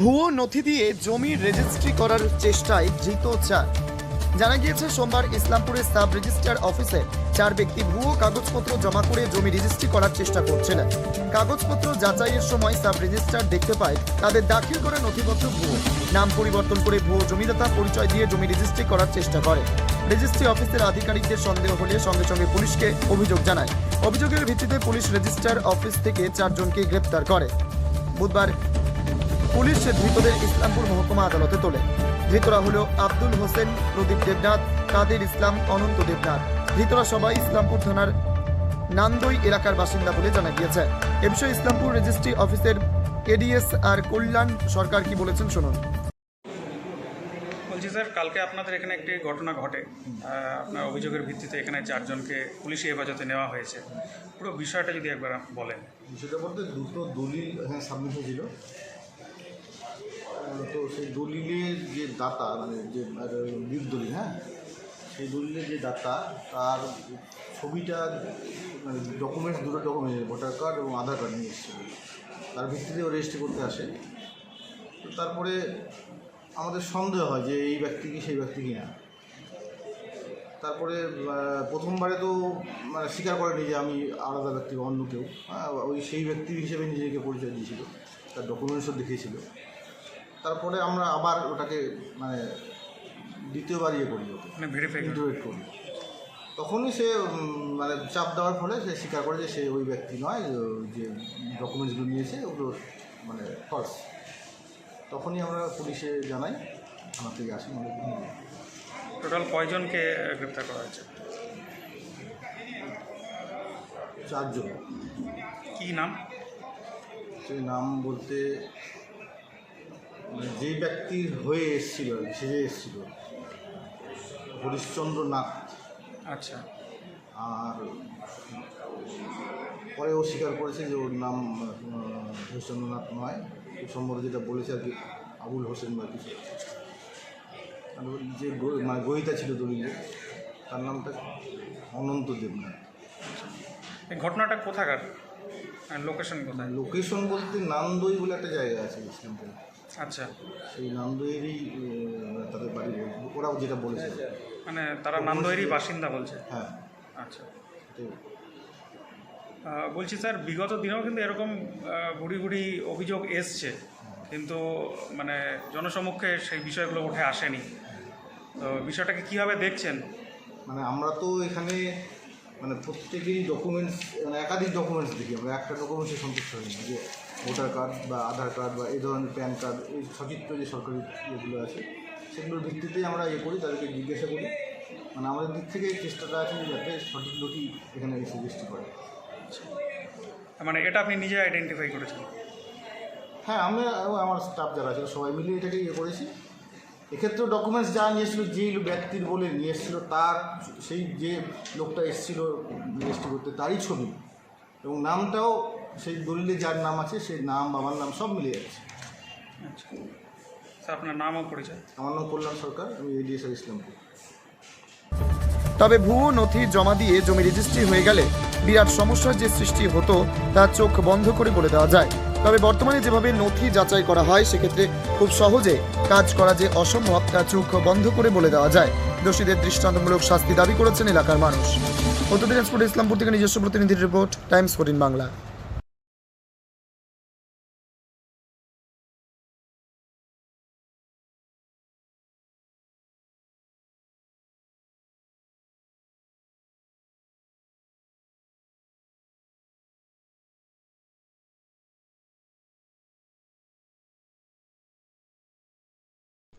ভুয়ো নথি দিয়ে জমির রেজিস্ট্রি করার চেষ্টায় ধৃত চার। জানা গিয়েছে, সোমবার ইসলামপুরের সাব রেজিস্ট্রার অফিসে চার ব্যক্তি ভুয়ো কাগজপত্র জমা করে জমি রেজিস্ট্রি করার চেষ্টা করছিলেন। কাগজপত্র যাচাইয়ের সময় সাব রেজিস্ট্রার দেখতে পায়, তাদের দাখিল করা নথিপত্র ভুয়ো। নাম পরিবর্তন করে ভুয়ো জমিদাতা পরিচয় দিয়ে জমি রেজিস্ট্রি করার চেষ্টা করে। রেজিস্ট্রি অফিসের আধিকারিকদের সন্দেহ হলে সঙ্গে সঙ্গে পুলিশকে অভিযোগ জানায়। অভিযোগের ভিত্তিতে পুলিশ রেজিস্ট্রার অফিস থেকে চারজনকে গ্রেপ্তার করে। বুধবার পুলিশ ধৃতদের ইসলামপুর মহকুমা আদালতে তোলে। ধৃতরা হলো আব্দুল হোসেন প্রদীপ দেবনাথ কাদের ইসলাম অনন্ত দেবনাথ। ধৃতরা সবাই ইসলামপুর থানার নান্দই এলাকার বাসিন্দা বলে জানা গিয়েছে। এ বিষয়ে ইসলামপুর রেজিস্ট্রি অফিসের A D S R Kalyan Sarkar কি বলেছেন শুনুন। বলছি স্যার কালকে আপনাদের এখানে একটি ঘটনা ঘটে। আহ, আপনার অভিযোগের ভিত্তিতে এখানে চারজনকে পুলিশি হেফাজতে নেওয়া হয়েছে। পুরো বিষয়টা যদি একবার বলেন। সেটা বলতে দুটো দলিল এখানে সাবমিট হয়েছিল তো সেই দলিলের যে দাতা মানে যে দলিল হ্যাঁ? সেই দলিলের যে দাতা, তার ছবিটা মানে ডকুমেন্টস দুটো ডকুমেন্ট ভোটার কার্ড এবং আধার কার্ড নিয়ে এসেছিল। তার ভিত্তিতে ও রেজিস্ট্রি করতে আসে। তো তারপরে আমাদের সন্দেহ হয় যে এই ব্যক্তি কি, সেই ব্যক্তি কি না। তারপরে প্রথমবারে তো মানে স্বীকার করেনি যে আমি আলাদা ব্যক্তি বা অন্য কেউ। ওই সেই ব্যক্তি হিসেবে নিজেকে পরিচয় দিয়েছিল। তার ডকুমেন্টসও দেখিয়েছিল। তারপরে আমরা আবার ওটাকে মানে দ্বিতীয়বার ইয়ে করি ওকে। মানে ভেরিফাই করি। তখনই সে মানে চাপ দেওয়ার ফলে সে স্বীকার করে যে সে ওই ব্যক্তি নয় যে- ডকুমেন্টসগুলো নিয়েছে ওগুলো মানে ফলস তখনই আমরা পুলিশে জানাই থানা থেকে আসি নিয়ে টোটাল কয়জনকে গ্রেপ্তার করা হয়েছে? চারজন। কি নাম? সেই নাম বলতে মানে যে ব্যক্তির হয়ে এসেছিল সেজে এসেছিল হরিশ্চন্দ্র নাথ। আচ্ছা। আর পরে ও স্বীকার করেছে যে ওর নাম হরিশ্চন্দ্রনাথ নয়। সম্ভবত যেটা বলেছে আর কি আবুল হোসেন বা কিছু। আর যে মানে গহিতা ছিল দলিলে তার নামটা অনন্ত দেবনাথ। এই ঘটনাটা কোথাকার? লোকেশন কোথায়? লোকেশন বলতে নান্দই বলে একটা জায়গা আছে ইসলামপুরে আচ্ছা। সেই নান্দইয়েরই তাদের বাড়ি বলছে। ওরাও যেটা বলেছে। মানে তারা নান্দয়েরই বাসিন্দা বলছে? হ্যাঁ। আচ্ছা। তো বলছি স্যার বিগত দিনেও কিন্তু এরকম বুড়ি বুড়ি অভিযোগ এসছে। কিন্তু মানে জনসমক্ষে সেই বিষয়গুলো উঠে আসেনি। তো বিষয়টাকে কীভাবে দেখছেন? মানে আমরা তো এখানে মানে প্রত্যেকেরই ডকুমেন্টস মানে একাধিক ডকুমেন্টস দেখি আমরা। একটা ডকুমেন্টসে সন্তুষ্ট হই না যে ভোটার কার্ড বা আধার কার্ড বা এই ধরনের প্যান কার্ড এই সচিত্র যে সরকারি ইয়েগুলো আছে সেগুলোর ভিত্তিতেই আমরা ইয়ে করি তাদেরকে জিজ্ঞাসা করি। মানে আমাদের দিক থেকে চেষ্টাটা আছে যাতে সঠিক লোকই এখানে এসে রেজিস্ট্রি করে। মানে এটা আপনি নিজে আইডেন্টিফাই করেছেন? হ্যাঁ আমি আমার স্টাফ যারা আছে সবাই মিলে এটাকে ইয়ে করেছি। এক্ষেত্রেও ডকুমেন্টস যা নিয়ে এসেছিল যেই ব্যক্তির বলে নিয়ে এসেছিল তার সেই যে লোকটা এসেছিল রেজিস্ট্রি করতে তারই ছবি। এবং নামটাও সেই দলিলে যার নাম আছে সেই নাম বাবার নাম সব মিলে যাচ্ছে। আচ্ছা। স্যার আপনার নামও পরিচয়? আমার নাম কল্যাণ সরকার আমি এডিএসআর ইসলামপুর। তবে ভুয়ো নথি জমা দিয়ে জমি রেজিস্ট্রি হয়ে গেলে বিরাট সমস্যার যে সৃষ্টি হতো তা চোখ বন্ধ করে বলে দেওয়া যায়। তবে বর্তমানে যেভাবে নথি যাচাই করা হয়, সেক্ষেত্রে খুব সহজে কাজ করা যে অসম্ভব, তা চোখ বন্ধ করে বলে দেওয়া যায়। দোষীদের দৃষ্টান্তমূলক শাস্তি দাবি করেছেন এলাকার মানুষ। উত্তর দিনাজপুর ইসলামপুর থেকে নিজস্ব প্রতিনিধির রিপোর্ট, টাইমস ফোর বাংলা।